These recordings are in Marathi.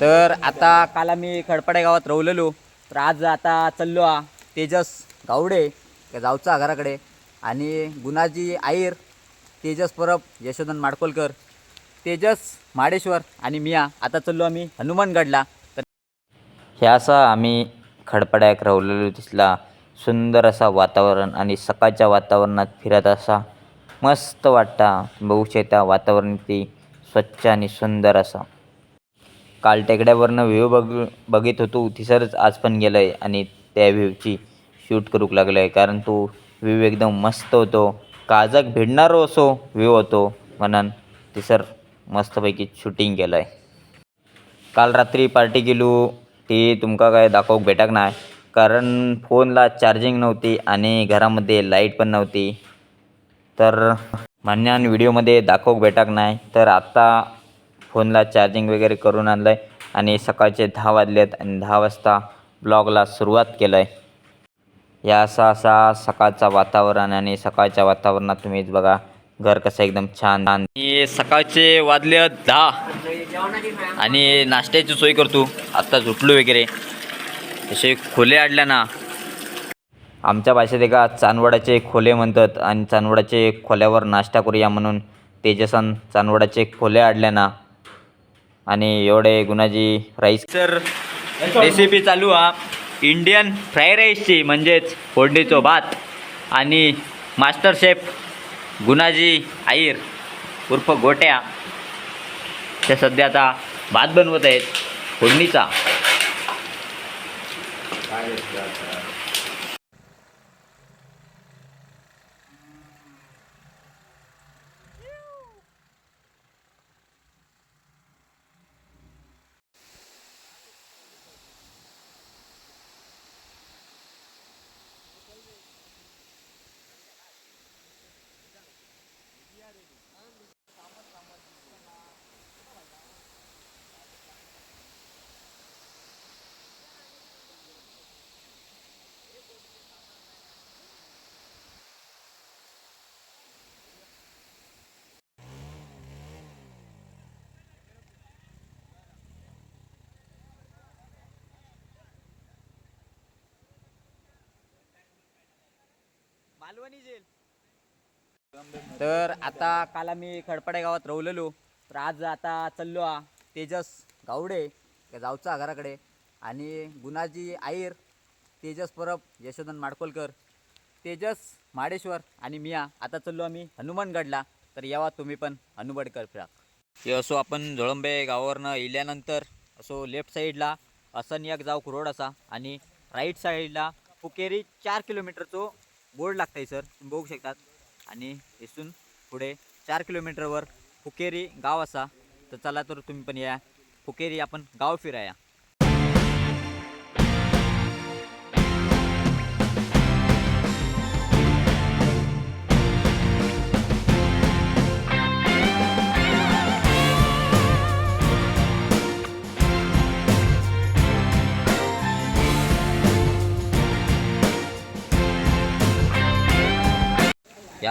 तर आता काल आम्ही खडपडे गावात रवलेलो. तर आज आता चाललो आ तेजस गावडे जाऊचा घराकडे. आणि गुणाजी आईर तेजस परब यशोधन माडकोलकर तेजस माडेश्वर आणि मिया. आता चाललो आम्ही हनुमानगडला. तर ह्या असा आम्ही खडपड्याक रावलेलो दिसला. सुंदर असा वातावरण आणि सकाळच्या वातावरणात फिरत असा मस्त वाटता. बघू शकता वातावरण ती स्वच्छ आणि सुंदर असा. काल टेकड्यावरनं व्ह्यू बघ बघित होतो. थिसरच आज पण गेलं आहे आणि त्या व्ह्यूची शूट करूक लागलं आहे कारण तो व्ह्यू एकदम मस्त होतो. काजक भिडणारो असो व्ह्यू होतो म्हणून तिसर मस्तपैकी शूटिंग केलं आहे काल रात्री पार्टी गेलो ती तुमका काय दाखवूक भेटक नाही कारण फोनला चार्जिंग नव्हती आणि घरामध्ये लाइट पण नव्हती. तर म्हणण्यान व्हिडिओमध्ये दाखवूक भेटक नाही तर आत्ता फोनला चार्जिंग वगैरे करून आणलं आहे आणि सकाळचे दहा वाजले आहेत आणि दहा वाजता ब्लॉगला सुरुवात केलं आहे या असा असा सकाळचा वातावरण आणि सकाळच्या वातावरणात तुम्हीच बघा घर कसं एकदम छान. छान आणि सकाळचे वाजले दहा. आणि नाश्त्याची सोय करतो आत्ता उठलो वगैरे. असे खोले आडल्या ना. आमच्या भाषेत एका चांदवडाचे खोले म्हणतात आणि चांदवडाचे खोल्यावर नाश्ता करूया म्हणून तेजसन चांदवडाचे खोले आडल्या ना. आणि एवढे गुणाजी राईस सर रेसिपी चालू हा. इंडियन फ्राय राईसची म्हणजेच फोडणीचो भात. आणि मास्टर शेफ गुणाजी आईर उर्फ गोट्या. ते सध्याचा भात बनवत आहेत फोडणीचा. तर आता काल आम्ही खडपडे गावात रवलेलो. तर आज आता चाललो हा तेजस गावडे त्या जाऊचा घराकडे. आणि गुणाजी आईर तेजस परब यशोधन माडकोलकर तेजस माडेश्वर आणि मिया. आता चाललो आम्ही हनुमानगडला. तर यावा तुम्ही पण हनुमानगड फिरा हे असो आपण झोळंबे गावावरनं इल्यानंतर असो लेफ्ट साईडला असन एक जाऊक रोड असा. आणि राईट साईडला फुकेरी चार किलोमीटरचो बोर्ड लागताय सर तुम्ही बघू शकतात. आणि इथून पुढे चार किलोमीटरवर फुकेरी गाव असा. तर चला तर तुम्ही पण या. फुकेरी आपण गाव फिराया.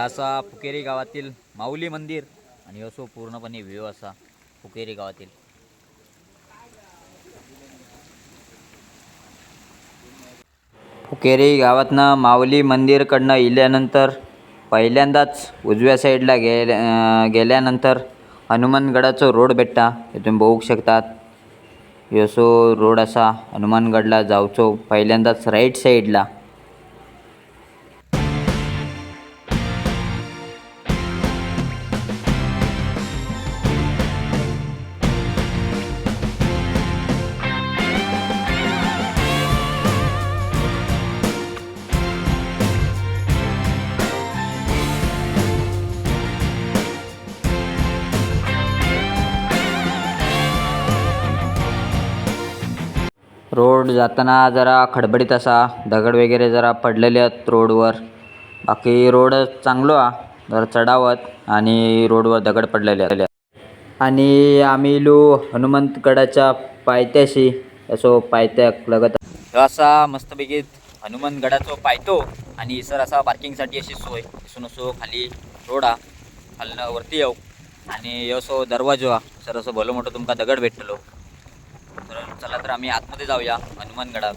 असा फुकेरी गावातील माऊली मंदिर आणि असो पूर्णपणे व्ह्यू असा फुकेरी गावातील. फुकेरी गावातनं माऊली मंदिरकडनं इल्यानंतर पहिल्यांदाच उजव्या साईडला गेल्या गेल्यानंतर हनुमानगडाचं रोड भेटता हे तुम्ही बघू शकतात. यसो रोड असा हनुमानगडला जावचो पहिल्यांदाच राईट साईडला रोड जाताना जरा खडबडीत असा दगड वगैरे जरा पडलेले आहेत रोडवर. बाकी रोड चांगलो हा जरा चढावत आणि रोडवर दगड पडलेले आहेत. आणि आम्ही इलो हनुमंतगडाच्या पायथ्याशी असो पायथ्याक लगत. असा मस्तपैकी हनुमानगडाचो पायतो आणि सर असा पार्किंगसाठी अशी सोय. दिसून असो खाली रोड हा खालनं वरती येऊ. आणि असो दरवाजो हा सर असो भलो मोठो तुमका दगड भेटतलो चला तर आम्ही आतमध्ये जाऊया हनुमानगडात.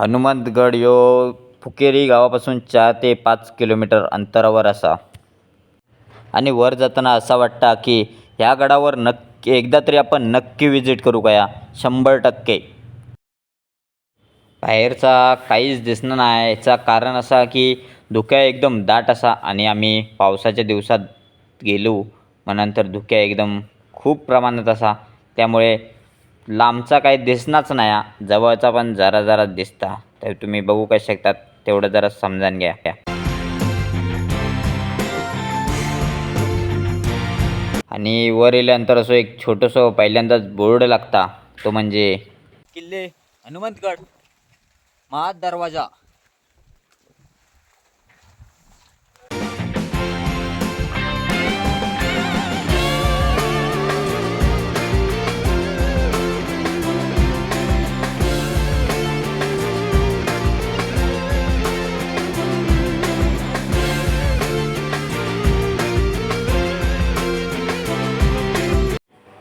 हनुमंतगड यो फुकेरी गावापासून चार ते पाच किलोमीटर अंतरावर असा. आणि वर जाताना असा वाटता की ह्या गडावर नक्की एकदा तरी आपण नक्की विजिट करू का या? शंभर टक्के. बाहेरचा काहीच दिसणं नाही. याचा कारण असा की धुक्या एकदम दाट असा आणि आम्ही पावसाच्या दिवसात गेलो मग नंतर धुक्या एकदम खूप प्रमाणात असा. त्यामुळे लांबचा काही दिसणाच नाही हा. जवळचा पण जरा जरा दिसता. तर तुम्ही बघू काय शकतात तेवढं जरा समजून घ्या. आणि वर येल्यानंतर असं एक छोटंसं पहिल्यांदाच बोर्ड लागता. तो म्हणजे किल्ले हनुमंतगड महाद दरवाजा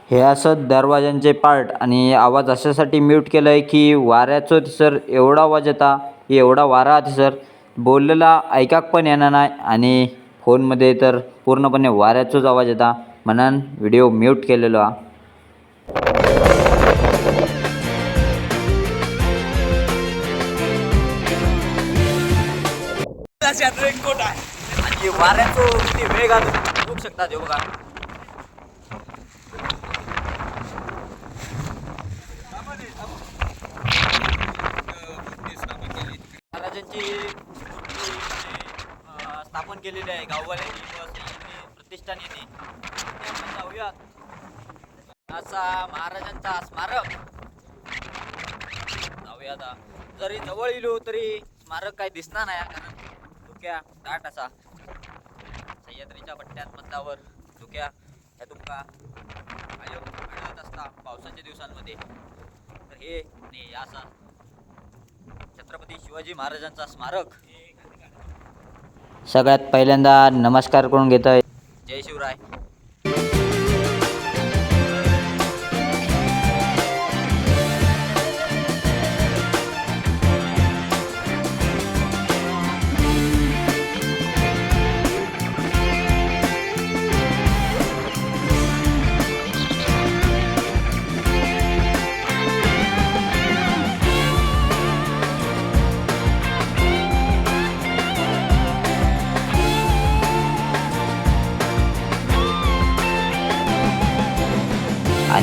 हे असं दरवाजांचे पार्ट. आणि आवाज अशासाठी म्यूट केलं आहे की वाऱ्याचं सर एवढा आवाज येता एवढा वारा आहे सर बोललेला ऐकाक पण येणार नाही आणि फोनमध्ये तर पूर्णपणे वाऱ्याचाच आवाज येता. म्हणून व्हिडिओ म्यूट केलेलो हा. वाऱ्याचं किती वेग आहे बघू शकता देऊ बघा महाराजांची स्थापन केलेली आहे. गाववाल्यांनी प्रतिष्ठान येते जाऊया. असा महाराजांचा स्मारक. जाऊया आता. जरी जवळ येलो तरी स्मारक काही दिसणार नाही कारण धुक्या दाट असा. सह्याद्रीच्या पट्ट्यात मधल्यावर धुक्या ह्या तुमका आयोग आढळत असता पावसाच्या दिवसांमध्ये. हे आणि असा छत्रपती शिवाजी महाराजांचा स्मारक. सगळ्यात पहिल्यांदा नमस्कार करून घेतो आहे जय शिवराय.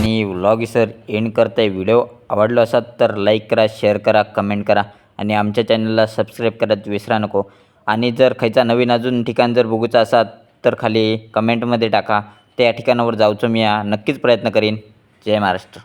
आणि व्लॉग सर एंड करताय व्हिडिओ आवडलो असाल तर लाईक करा शेअर करा कमेंट करा आणि आमच्या चॅनलला सबस्क्राईब करत विसरा नको. आणि जर खायचा नवीन अजून ठिकाण जर बघूचं असाल तर खाली कमेंटमध्ये टाका. त्या ठिकाणावर जाऊचं मी या. नक्कीच प्रयत्न करीन. जय महाराष्ट्र.